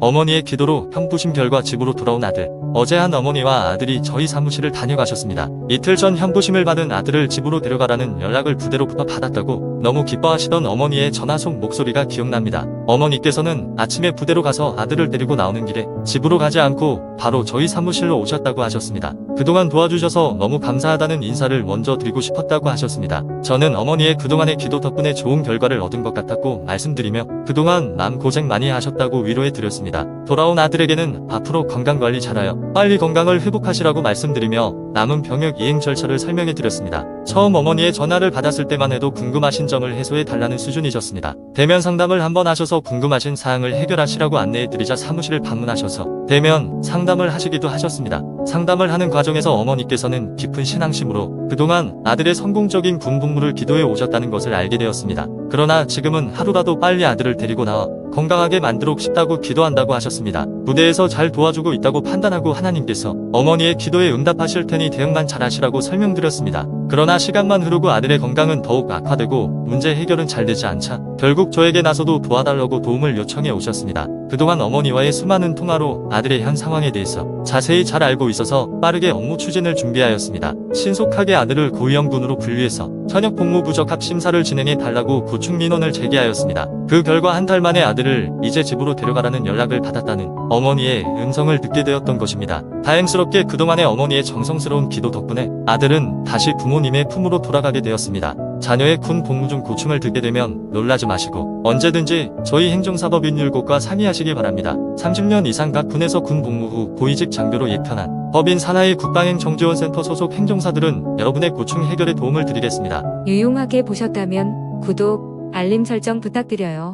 어머니의 기도로 현부심 결과 집으로 돌아온 아들. 어제 한 어머니와 아들이 저희 사무실을 다녀가셨습니다. 이틀 전 현부심을 받은 아들을 집으로 데려가라는 연락을 부대로부터 받았다고 너무 기뻐하시던 어머니의 전화 속 목소리가 기억납니다. 어머니께서는 아침에 부대로 가서 아들을 데리고 나오는 길에 집으로 가지 않고 바로 저희 사무실로 오셨다고 하셨습니다. 그동안 도와주셔서 너무 감사하다는 인사를 먼저 드리고 싶었다고 하셨습니다. 저는 어머니의 그동안의 기도 덕분에 좋은 결과를 얻은 것 같았고 말씀드리며 그동안 남 고생 많이 하셨다고 위로해 드렸습니다. 돌아온 아들에게는 앞으로 건강관리 잘하여 빨리 건강을 회복하시라고 말씀드리며 남은 병역 이행 절차를 설명해 드렸습니다. 처음 어머니의 전화를 받았을 때만 해도 궁금하신 점을 해소해 달라는 수준이셨습니다. 대면 상담을 한번 하셔서 궁금하신 사항을 해결하시라고 안내해 드리자 사무실을 방문하셔서 대면 상담을 하시기도 하셨습니다. 상담을 하는 과정에서 어머니께서는 깊은 신앙심으로 그동안 아들의 성공적인 군복무를 기도해 오셨다는 것을 알게 되었습니다. 그러나 지금은 하루라도 빨리 아들을 데리고 나와 건강하게 만들고 싶다고 기도한다고 하셨습니다. 무대에서 잘 도와주고 있다고 판단하고 하나님께서 어머니의 기도에 응답하실 테니 대응만 잘하시라고 설명드렸습니다. 그러나 시간만 흐르고 아들의 건강은 더욱 악화되고 문제 해결은 잘 되지 않자 결국 저에게 나서도 도와달라고 도움을 요청해 오셨습니다. 그동안 어머니와의 수많은 통화로 아들의 현 상황에 대해서 자세히 잘 알고 있어서 빠르게 업무 추진을 준비하였습니다. 신속하게 아들을 고위험군으로 분류해서 현역 복무 부적합 심사를 진행해 달라고 구축 민원을 제기하였습니다. 그 결과 한 달 만에 아들을 이제 집으로 데려가라는 연락을 받았다는 어머니의 음성을 듣게 되었던 것입니다. 다행스럽게 그동안의 어머니의 정성스러운 기도 덕분에 아들은 다시 부모님의 품으로 돌아가게 되었습니다. 자녀의 군 복무 중 고충을 듣게 되면 놀라지 마시고 언제든지 저희 행정사법인율곡과 상의하시기 바랍니다. 30년 이상 각 군에서 군 복무 후 고위직 장교로 예편한 법인 산하의 국방행정지원센터 소속 행정사들은 여러분의 고충 해결에 도움을 드리겠습니다. 유용하게 보셨다면 구독, 알림 설정 부탁드려요.